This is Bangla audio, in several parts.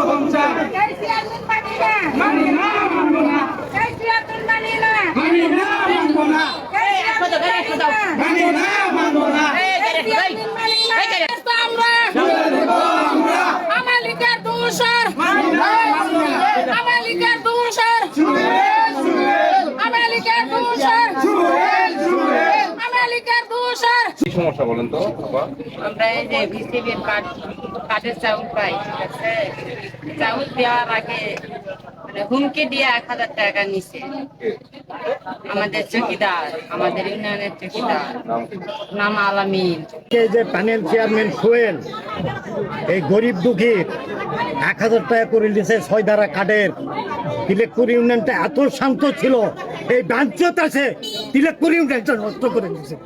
প্রথম চাই এই চেয়ারম্যান মানি না মানি না মানবো না এই চেয়ারম্যান মানি না মানি না মানবো না এই চেয়ারম্যান মানি না মানি না মানবো না এই চেয়ারম্যান মানি না তো আমরা আমরা আমালিকের দূষর মানি না মানবো না আমালিকের দূষর সুরেল সুরেল আমালিকের দূষর সুরেল সুরেল আমালিকের দূষর কি সমস্যা বলেন তো? আমরা এই যে বিসিবির কার্ড কার্ডের চাউল পাই ঠিক আছে? চাউল দেওয়ার আগে মানে হুমকি দিয়ে এক হাজার টাকা নিছে। আমাদের চকিদার আমাদের ইউনিয়নের চকিদার। নাম আলামিন। এই যে প্যানেল চেয়ারম্যান সোহেল এই গরিব দুঃখীর এক হাজার টাকা করে দিয়েছে ছয় ধারা কার্ডের। তিলেকপুর ইউনিয়নটা এত শান্ত ছিল এই বাঞ্চত আছে তিলেকপুর ইউনিয়নটা নষ্ট করে দিচ্ছে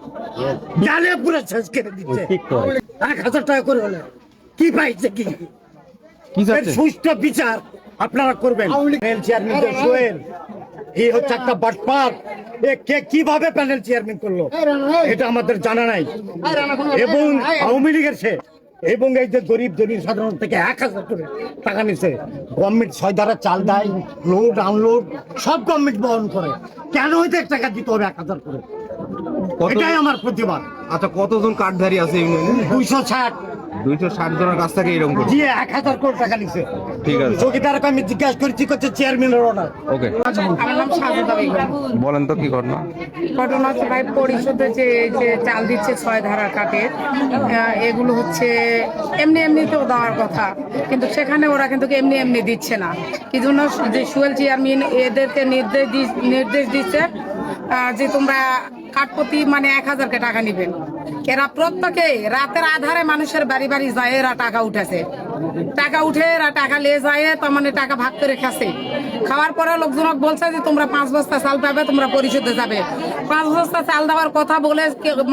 জালে পুরো শেষ করে দিচ্ছে। এক হাজার টাকা করে হলে। কি পাইছে কি? সুষ্ঠু বিচার আপনারা করবেন। প্যানেল চেয়ারম্যান সোহেল এই হচ্ছে একটা বাটপার। কে কীভাবে প্যানেল চেয়ারম্যান করল? এটা আমাদের জানা নাই। এবং আওয়ামী লীগের সে এবং এই যে গরিব দলিল সাধারণ থেকে এক হাজার করে টাকা নিছে গভর্নমেন্ট ছয় দ্বারা চাল দেয় লোড আনলোড সব গভর্নমেন্ট বহন করে। কেন হইতে টাকা দিতে হবে এক হাজার করে? এটাই আমার প্রতিবাদ। আচ্ছা কতজন কার্ডধারী আছে ইউনিয়নে দুইশো ষাট। দুইশো ষাট জনের কাছ থেকে এরকম করছে দিয়ে এক হাজার করে টাকা নিছে। ঠিক আছে। চৌকিদারকে আমি জিজ্ঞাসা করছি করছে চেয়ারম্যানের অর্ডার ওকে। আমার নাম সাজুদা বেগম। বলেন তো কি ঘটনা? ঘটনা হচ্ছে ভাই পরিষদে যে যে চাল দিচ্ছে ছয় ধারা কাঠের। এগুলো হচ্ছে এমনি এমনিতেও দেওয়ার কথা। কিন্তু সেখানে ওরা কিন্তু এমনি এমনি দিচ্ছে না। কি জন্য? যে সুয়েল চেয়ারম্যান এদেরকে নির্দেশ দি- নির্দেশ দিচ্ছে যে তোমরা কাঠপতি মানে এক হাজারকে টাকা নিবেন এরা প্রত্যেকে রাতের আধারে মানুষের বাড়ি বাড়ি যায়, এরা টাকা উঠেছে। টাকা উঠে এরা টাকা নিয়ে যায়, তার মানে টাকা ভাগ করে খাচ্ছে। খাওয়ার পরে লোকজনক বলছে যে, তোমরা পাঁচ বস্তা চাল পাবে, তোমরা পরিশোধে যাবে। পাঁচ বস্তা চাল দেওয়ার কথা বলে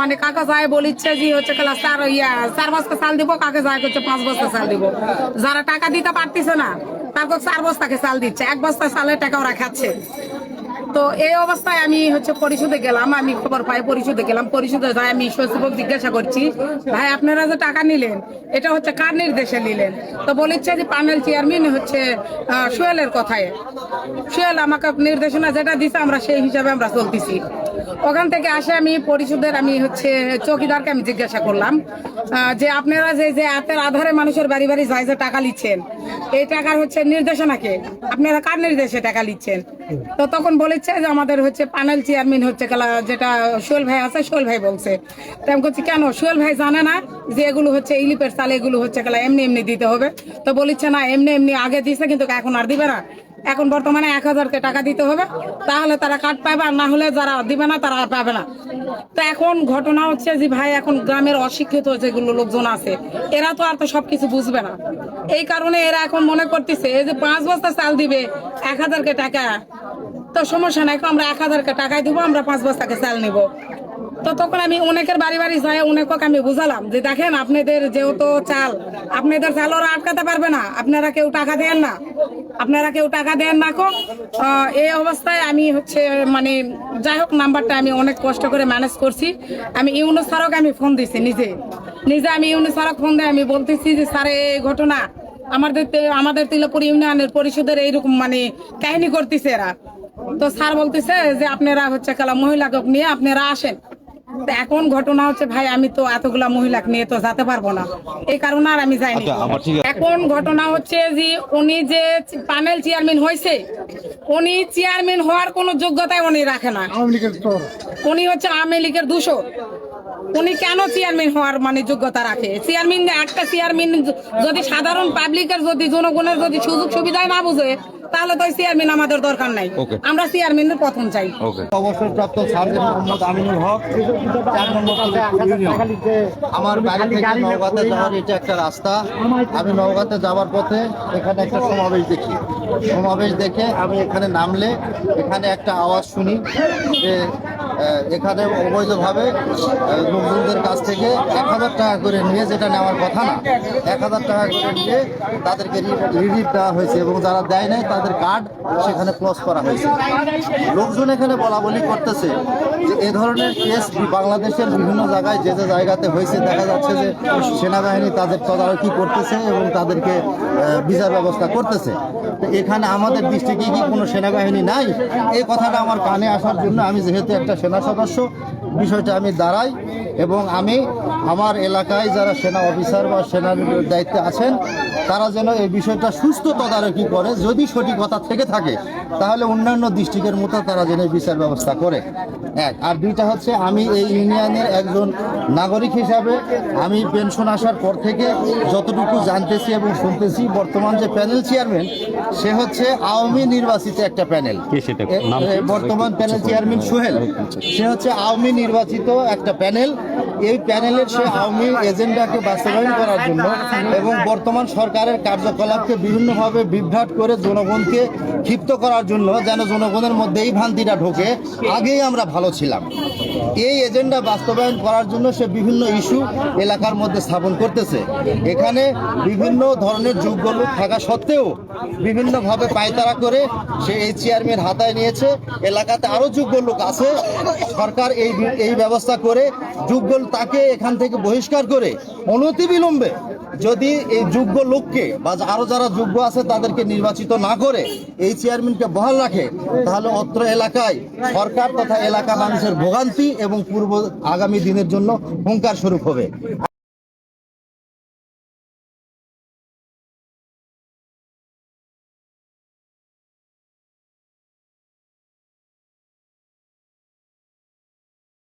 মানে কাকা যায় বলিচ্ছে যে, হচ্ছে কেলা চার ইয়া, চার বস্তা চাল দিব, কাকে যায় করছে পাঁচ বস্তা চাল দিব। যারা টাকা দিতে পারতেছে না, তারপর চার বস্তাকে চাল দিচ্ছে। এক বস্তা চালের টাকা ওরা খাচ্ছে। তো এই অবস্থায় আমি হচ্ছে পরিষদে গেলাম, আমি খবর পাই পরিষদে গেলাম। পরিষদে যাই, আমি সচিবক জিজ্ঞাসা করছি, ভাই, আপনারা যে টাকা নিলেন, এটা হচ্ছে কার নির্দেশে নিলেন? তো বলিচ্ছে যে প্যানেল চেয়ারম্যান হচ্ছে সোহেলের কথায়। সোহেল আমাকে নির্দেশনা যেটা দিছে, আমরা সেই হিসাবে আমরা চলতেছি। ওখান থেকে আসে আমি পরিষদের আমি হচ্ছে চৌকিদারকে আমি জিজ্ঞাসা করলাম যে আপনারা যে যে এতের আধারে মানুষের বাড়ি বাড়ি যায় যে টাকা নিচ্ছেন, এই টাকার হচ্ছে নির্দেশনাকে আপনারা কার নির্দেশে টাকা নিচ্ছেন? তো তখন বলেছে যে আমাদের হচ্ছে প্যানেল চেয়ারম্যান হচ্ছে যেটা সোহেল ভাই আছে সোহেল ভাই বলছে। তো আমি বলছি, কেন? সোহেল ভাই জানে না যে এগুলো হচ্ছে ইলিপের চাল, এগুলো হচ্ছে গেলা এমনি এমনি দিতে হবে। তো বলেছে, না, এমনি এমনি আগে দিছে, কিন্তু এখন আর দিবে না। এখন বর্তমানে এক হাজারকে টাকা দিতে হবে, তাহলে তারা কার্ড পাবে আর না হলে যারা দিবে না, তারা আর পাবে না। তো এখন ঘটনা হচ্ছে যে ভাই, এখন গ্রামের অশিক্ষিত যেগুলো লোকজন আছে, এরা তো আর তো সবকিছু বুঝবে না। এই কারণে এরা এখন মনে করতেছে, এই যে পাঁচ বস্তা চাল দিবে, এক হাজারকে টাকা। তো সমস্যা নাই আমরা এক হাজারকে টাকায় দিব, আমরা পাঁচ বস্তাকে চাল নিব। তো তখন আমি অনেকের বাড়ি বাড়ি যাই অনেককে আমি বুঝালাম যে দেখেন আপনাদের যেহেতু চাল, আপনাদের চাল ওরা আটকাতে পারবে না। আপনারা কেউ টাকা দেন না। আপনারা কেউ টাকা দেন না কো। এই অবস্থায় আমি হচ্ছে মানে যাই হোক, নাম্বারটা আমি অনেক কষ্ট করে ম্যানেজ করছি। আমি ইউনো স্যারকে আমি ফোন দিছি নিজে। নিজে আমি ইউনো স্যারক ফোন দিয়ে আমি বলতেছি যে, স্যার, এই ঘটনা আমাদের আমাদের তিলপুর ইউনিয়নের পরিষদের এইরকম মানে কাহিনী করতেছে এরা। তো স্যার বলতেছে যে, আপনারা হচ্ছে খেলা মহিলাকে নিয়ে আপনারা আসেন। এখন ঘটনা হচ্ছে ভাই আমি তো এতগুলা মহিলাকে নিয়ে তো যেতে পারব না। এই কারণে আর আমি যাইনি। এখন ঘটনা হচ্ছে যে উনি যে প্যানেল চেয়ারম্যান হয়েছে উনি চেয়ারম্যান হওয়ার কোনো যোগ্যতাই উনি রাখে না। উনি হচ্ছে আওয়ামী লীগের দুশো উনি কেন চেয়ারম্যান হওয়ার মানে যোগ্যতা রাখে? চেয়ারম্যান একটা চেয়ারম্যান যদি সাধারণ পাবলিকের যদি জনগণের যদি সুযোগ সুবিধায় না বুঝে তাহলে তো চেয়ারম্যান আমাদের দরকার নাই। আমরা চেয়ারম্যানের প্রথম চাই। অবসরপ্রাপ্ত সার্জেন্ট মোহাম্মদ আমিনুল হক। আমার বাড়ি থেকে নওগাঁতে যাওয়ার এটা একটা রাস্তা। আমি নওগাঁতে যাওয়ার পথে এখানে একটা সমাবেশ দেখি। সমাবেশ দেখে আমি এখানে নামলে এখানে একটা আওয়াজ শুনি যে এখানে অবৈধভাবে লোকজনদের কাছ থেকে এক হাজার টাকা করে নিয়ে যেটা নেওয়ার কথা না, এক হাজার টাকা করে নিয়ে তাদেরকে রিলিফ দেওয়া হয়েছে এবং যারা দেয় নাই তাদের কার্ড সেখানে ক্লোজ করা হয়েছে। লোকজন এখানে বলা বলি করতেছে যে এ ধরনের কেস বাংলাদেশের বিভিন্ন জায়গায় যে যে জায়গাতে হয়েছে, দেখা যাচ্ছে যে সেনাবাহিনী তাদের তদারকি করতেছে এবং তাদেরকে বিচার ব্যবস্থা করতেছে। এখানে আমাদের ডিস্ট্রিক্টে কি কোনো সেনাবাহিনী নাই? এই কথাটা আমার কানে আসার জন্য আমি যেহেতু একটা সেনা সদস্য, বিষয়টা আমি দাঁড়াই। এবং আমি আমার এলাকায় যারা সেনা অফিসার বা সেনার দায়িত্বে আছেন তারা যেন এই বিষয়টা সুস্থ তদারকি করে যদি সঠিকতা থেকে থাকে তাহলে অন্যান্য ডিস্ট্রিক্টের মতো তারা যেন বিচার ব্যবস্থা করে। এক। আর দুইটা হচ্ছে আমি এই ইউনিয়নের একজন নাগরিক হিসাবে আমি পেনশন আসার পর থেকে যতটুকু জানতেছি এবং শুনতেছি বর্তমান যে প্যানেল চেয়ারম্যান সে হচ্ছে আওয়ামী নির্বাচিত একটা প্যানেল। বর্তমান প্যানেল চেয়ারম্যান সোহেল। সে হচ্ছে আওয়ামী নির্বাচিত একটা প্যানেল। এই প্যানেলের সে আওয়ামী এজেন্ডাকে বাস্তবায়ন করার জন্য এবং বর্তমান সরকারের কার্যকলাপকে বিভিন্নভাবে বিভ্রাট করে জনগণকে ক্ষিপ্ত করার জন্য যেন জনগণের মধ্যে এই ভ্রান্তিটা ঢোকে, আগেই আমরা ভালো ছিলাম। এই এজেন্ডা বাস্তবায়ন করার জন্য সে বিভিন্ন ইস্যু এলাকার মধ্যে স্থাপন করতেছে। এখানে বিভিন্ন ধরনের যোগ্য লোক থাকা সত্ত্বেও বিভিন্নভাবে পায়তারা করে সে এই চেয়ারম্যান হাতায় নিয়েছে। এলাকাতে আরও যোগ্য লোক আছে। সরকার এই এই ব্যবস্থা করে যোগ্য তাকে এখান থেকে বহিষ্কার করে অনতিবিলম্বে যদি এই যোগ্য লোককে বা আরও যারা যোগ্য আছে তাদেরকে নির্বাচিত না করে এই চেয়ারম্যানকে বহাল রাখে, তাহলে অত্র এলাকায় সরকার তথা এলাকা মানুষের ভোগান্তি এবং পূর্ব আগামী দিনের জন্য হুঙ্কার স্বরূপ হবে।